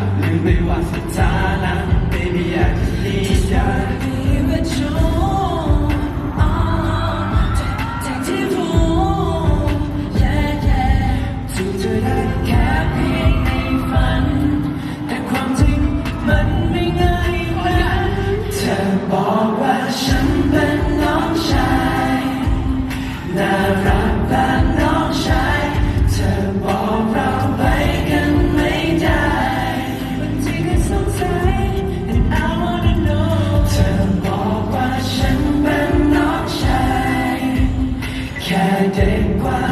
Yeah. ก่งกว่า